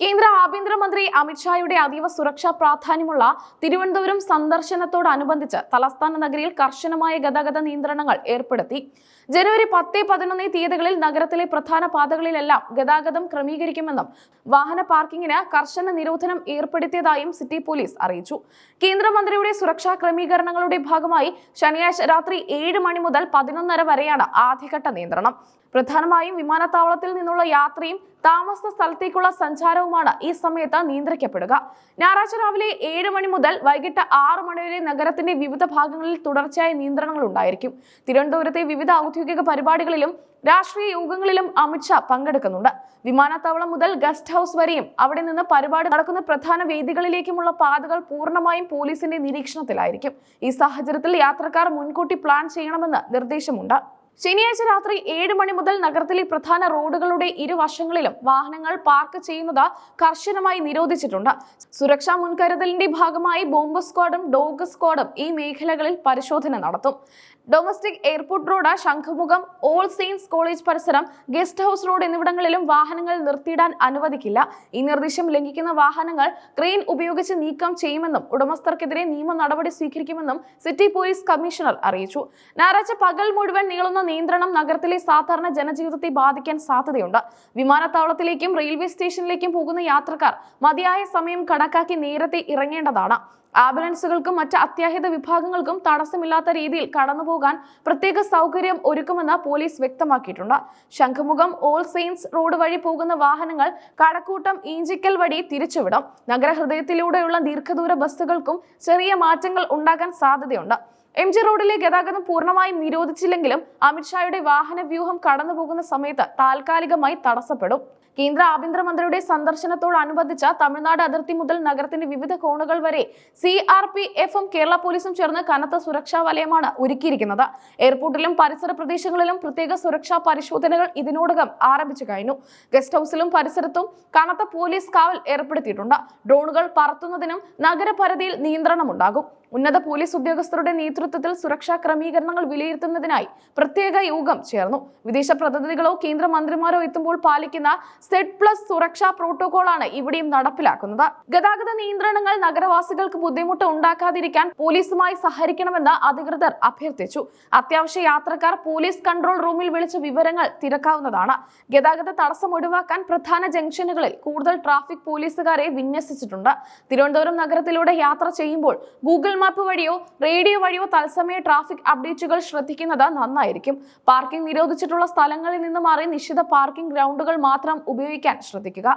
കേന്ദ്ര ആഭ്യന്തരമന്ത്രി അമിത്ഷായുടെ അതീവ സുരക്ഷാ പ്രാധാന്യമുള്ള തിരുവനന്തപുരം സന്ദർശനത്തോടനുബന്ധിച്ച് തലസ്ഥാന നഗരിയിൽ കർശനമായ ഗതാഗത നിയന്ത്രണങ്ങൾ ഏർപ്പെടുത്തി. ജനുവരി പത്ത് പതിനൊന്ന് തീയതികളിൽ നഗരത്തിലെ പ്രധാന പാതകളിലെല്ലാം ഗതാഗതം ക്രമീകരിക്കുമെന്നും വാഹന പാർക്കിങ്ങിന് കർശന നിരോധനം ഏർപ്പെടുത്തിയതായും സിറ്റി പോലീസ് അറിയിച്ചു. കേന്ദ്രമന്ത്രിയുടെ സുരക്ഷാ ക്രമീകരണങ്ങളുടെ ഭാഗമായി ശനിയാഴ്ച രാത്രി ഏഴ് മണി മുതൽ പതിനൊന്നര വരെയാണ് ആദ്യഘട്ട നിയന്ത്രണം. പ്രധാനമായും വിമാനത്താവളത്തിൽ നിന്നുള്ള യാത്രയും താമസ സ്ഥലത്തേക്കുള്ള സഞ്ചാരവുമാണ് ഈ സമയത്ത് നിയന്ത്രിക്കപ്പെടുക. ഞായറാഴ്ച രാവിലെ ഏഴ് മണി മുതൽ വൈകിട്ട് ആറ് മണി വരെ നഗരത്തിന്റെ വിവിധ ഭാഗങ്ങളിൽ തുടർച്ചയായ നിയന്ത്രണങ്ങൾ ഉണ്ടായിരിക്കും. തിരുവനന്തപുരത്തെ വിവിധ ഔദ്യോഗിക പരിപാടികളിലും രാഷ്ട്രീയ യോഗങ്ങളിലും അമിത്ഷാ പങ്കെടുക്കുന്നുണ്ട്. വിമാനത്താവളം മുതൽ ഗസ്റ്റ് ഹൗസ് വരെയും അവിടെ നിന്ന് പരിപാടി നടക്കുന്ന പ്രധാന വേദികളിലേക്കുമുള്ള പാതകൾ പൂർണമായും പോലീസിന്റെ നിരീക്ഷണത്തിലായിരിക്കും. ഈ സാഹചര്യത്തിൽ യാത്രക്കാർ മുൻകൂട്ടി പ്ലാൻ ചെയ്യണമെന്ന് നിർദ്ദേശമുണ്ട്. ശനിയാഴ്ച രാത്രി ഏഴ് മണി മുതൽ നഗരത്തിലെ പ്രധാന റോഡുകളുടെ ഇരുവശങ്ങളിലും വാഹനങ്ങൾ പാർക്ക് ചെയ്യുന്നത് കർശനമായി നിരോധിച്ചിട്ടുണ്ട്. സുരക്ഷാ മുൻകരുതലിന്റെ ഭാഗമായി ബോംബ് സ്ക്വാഡും ഡോഗ് സ്ക്വാഡും ഈ മേഖലകളിൽ പരിശോധന നടത്തും. Domestic airport road Shanghumukham All Saints college പരിസരം ഗസ്റ്റ് ഹൗസ് റോഡ് എന്നിവിടങ്ങളിലും വാഹനങ്ങൾ നിർത്തിയിടാൻ അനുവദിക്കില്ല. ഈ നിർദ്ദേശം ലംഘിക്കുന്ന വാഹനങ്ങൾ ക്രെയിൻ ഉപയോഗിച്ച് നീക്കം ചെയ്യുമെന്നും ഉടമസ്ഥർക്കെതിരെ നിയമ നടപടി സ്വീകരിക്കുമെന്നും സിറ്റി പോലീസ് കമ്മീഷണർ അറിയിച്ചു. ഞായറാഴ്ച പകൽ മുഴുവൻ നീളുന്ന നിയന്ത്രണം നഗരത്തിലെ സാധാരണ ജനജീവിതത്തെ ബാധിക്കാൻ സാധ്യതയുണ്ട്. വിമാനത്താവളത്തിലേക്കും റെയിൽവേ സ്റ്റേഷനിലേക്കും പോകുന്ന യാത്രക്കാർ മതിയായ സമയം കണക്കാക്കി നേരത്തെ ഇറങ്ങേണ്ടതാണ്. ആംബുലൻസുകൾക്കും മറ്റ് അത്യാഹിത വിഭാഗങ്ങൾക്കും തടസ്സമില്ലാത്ത രീതിയിൽ കടന്നുപോകാൻ പ്രത്യേക സൗകര്യം ഒരുക്കുമെന്ന് പോലീസ് വ്യക്തമാക്കിയിട്ടുണ്ട്. ശംഖുമുഖം ഓൾ സെയിൻസ് റോഡ് വഴി പോകുന്ന വാഹനങ്ങൾ കടക്കൂട്ടം ഈഞ്ചിക്കൽ വഴി തിരിച്ചുവിടും. നഗരഹൃദയത്തിലൂടെയുള്ള ദീർഘദൂര ബസ്സുകൾക്കും ചെറിയ മാറ്റങ്ങൾ ഉണ്ടാകാൻ സാധ്യതയുണ്ട്. എം ജി റോഡിലെ ഗതാഗതം പൂർണമായും നിരോധിച്ചില്ലെങ്കിലും അമിത്ഷായുടെ വാഹന വ്യൂഹം കടന്നുപോകുന്ന സമയത്ത് താൽക്കാലികമായി തടസ്സപ്പെടും. കേന്ദ്ര ആഭ്യന്തരമന്ത്രിയുടെ സന്ദർശനത്തോടനുബന്ധിച്ച തമിഴ്നാട് അതിർത്തി മുതൽ നഗരത്തിന്റെ വിവിധ കോണുകൾ വരെ സി ആർ പി എഫും കേരള പോലീസും ചേർന്ന് കനത്ത സുരക്ഷാ വലയമാണ് ഒരുക്കിയിരിക്കുന്നത്. എയർപോർട്ടിലും പരിസര പ്രദേശങ്ങളിലും പ്രത്യേക സുരക്ഷാ പരിശോധനകൾ ഇതിനോടകം ആരംഭിച്ചു കഴിഞ്ഞു. ഗസ്റ്റ് ഹൌസിലും പരിസരത്തും കനത്ത പോലീസ് കാവൽ ഏർപ്പെടുത്തിയിട്ടുണ്ട്. ഡ്രോണുകൾ പറത്തുന്നതിനും നഗരപരിധിയിൽ നിയന്ത്രണമുണ്ടാകും. ഉന്നത പോലീസ് ഉദ്യോഗസ്ഥരുടെ നേതൃത്വത്തിൽ സുരക്ഷാ ക്രമീകരണങ്ങൾ വിലയിരുത്തുന്നതിനായി പ്രത്യേക യോഗം ചേർന്നു. വിദേശ പ്രതിനിധികളോ കേന്ദ്രമന്ത്രിമാരോ എത്തുമ്പോൾ പാലിക്കുന്ന സെഡ് പ്ലസ് സുരക്ഷാ പ്രോട്ടോകോളാണ് ഇവിടെയും നടപ്പിലാക്കുന്നത്. ഗതാഗത നിയന്ത്രണങ്ങൾ നഗരവാസികൾക്ക് ബുദ്ധിമുട്ട് ഉണ്ടാക്കാതിരിക്കാൻ പോലീസുമായി സഹകരിക്കണമെന്ന് അധികൃതർ അഭ്യർത്ഥിച്ചു. അത്യാവശ്യ യാത്രക്കാർ പോലീസ് കൺട്രോൾ റൂമിൽ വിളിച്ച വിവരങ്ങൾ തിരക്കാവുന്നതാണ്. ഗതാഗത തടസ്സം ഒഴിവാക്കാൻ പ്രധാന ജംഗ്ഷനുകളിൽ കൂടുതൽ ട്രാഫിക് പോലീസുകാരെ വിന്യസിച്ചിട്ടുണ്ട്. തിരുവനന്തപുരം നഗരത്തിലൂടെ യാത്ര ചെയ്യുമ്പോൾ ഗൂഗിൾ മാപ്പ് വഴിയോ റേഡിയോ വഴിയോ തത്സമയ ട്രാഫിക് അപ്ഡേറ്റുകൾ ശ്രദ്ധിക്കുന്നത് നന്നായിരിക്കും. പാർക്കിംഗ് നിരോധിച്ചിട്ടുള്ള സ്ഥലങ്ങളിൽ നിന്ന് മാറി നിശ്ചിത പാർക്കിംഗ് ഗ്രൗണ്ടുകൾ മാത്രം ഉപയോഗിക്കാൻ ശ്രദ്ധിക്കുക.